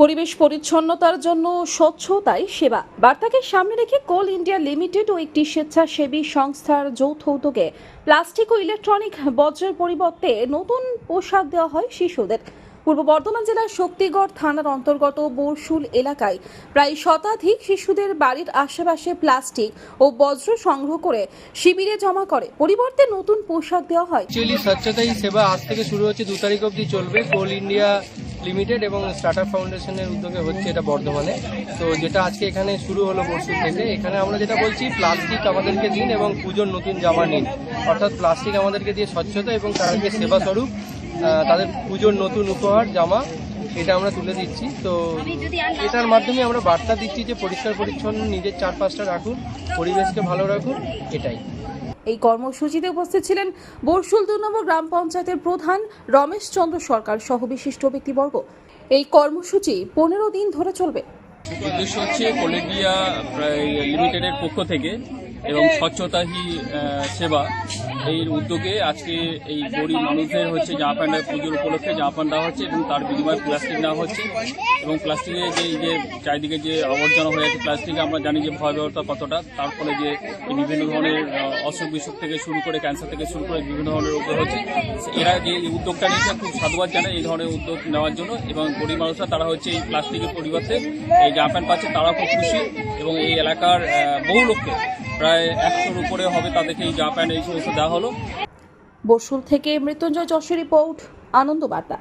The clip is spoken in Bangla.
পরিবেশ পরিচ্ছন্নতার জন্য স্বচ্ছতাই সেবা। বার্তাকে সামনে রেখে কোল ইন্ডিয়া লিমিটেড ও একটি স্বেচ্ছাসেবী সংস্থার যৌথ উদ্যোগে প্লাস্টিক ও ইলেকট্রনিক বর্জ্যের পরিবর্তে নতুন পোশাক দেওয়া হয় শিশুদের। পূর্ব বর্ধমান জেলার শক্তিগড় থানার অন্তর্গত বরশুল এলাকায় প্রায় শতাধিক শিশুদের বাড়ির আশেপাশে প্লাস্টিক ও বজ্র সংগ্রহ করে শিবিরে জমা করে। পরিবর্তে নতুন পোশাক দেওয়া হয়। অ্যাকচুয়ালি স্বচ্ছতা হি সেবা আজ থেকে শুরু হচ্ছে, দু তারিখ অবধি চলবে। কোল ইন্ডিয়া লিমিটেড এবং স্টার্টআপ ফাউন্ডেশনের উদ্যোগে হচ্ছে এটা বর্ধমানে। তো যেটা আজকে এখানে শুরু হলো পরশু থেকে, এখানে আমরা যেটা বলছি, প্লাস্টিক আমাদেরকে দিন এবং পুজোর নতুন জামা নিন। অর্থাৎ প্লাস্টিক আমাদেরকে দিয়ে স্বচ্ছতা এবং তাদেরকে সেবা স্বরূপ তাদের পুজোর নতুন উপহার জামা এটা আমরা তুলে দিচ্ছি। তো এটার মাধ্যমে আমরা বার্তা দিচ্ছি যে পরিষ্কার পরিচ্ছন্ন নিজের চারপাশটা রাখুন পরিবেশকে ভালো রাখুন এটাই। এই কর্মসূচিতে উপস্থিত ছিলেন বরশুল দু নম্বর গ্রাম পঞ্চায়েতের প্রধান রমেশ চন্দ্র সরকার সহ বিশিষ্ট ব্যক্তিবর্গ। এই কর্মসূচি পনেরো দিন ধরে চলবে। উদ্দেশ্য হচ্ছে কোলেডিয়া লিমিটেডের পক্ষ থেকে এবং স্বচ্ছতা হি সেবা। এই উদ্যোগে আজকে এই গরিব মানুষদের হচ্ছে জামা প্যান্টের পুজোর উপলক্ষে জামা প্যান্ট দেওয়া হচ্ছে এবং তার বিনিময়ে প্লাস্টিক নেওয়া হচ্ছে। এবং প্লাস্টিকের যে এই যে চারিদিকে যে আবর্জনা হয়ে আছে, প্লাস্টিকে আমরা জানি যে ভয়াবহতা কতটা। তার ফলে যে বিভিন্ন ধরনের অসুখ বিসুখ থেকে শুরু করে ক্যান্সার থেকে শুরু করে বিভিন্ন ধরনের রোগ হচ্ছে। এরা যে এই উদ্যোগটা নিয়েছে, খুব সাধুবাদ জানায় এই ধরনের উদ্যোগ নেওয়ার জন্য। এবং গরিব মানুষরা, তারা হচ্ছে এই প্লাস্টিকের পরিবর্তে এই জামা প্যান্ট পাচ্ছে, তারাও খুব খুশি। এবং এই এলাকার বহু লোককে প্রায় একশোর উপরে হবে তাদেরকে এই জাপান এই সমস্ত দেওয়া হলো। বসুর থেকে মৃত্যুঞ্জয় যশের রিপোর্ট, আনন্দ বার্তা।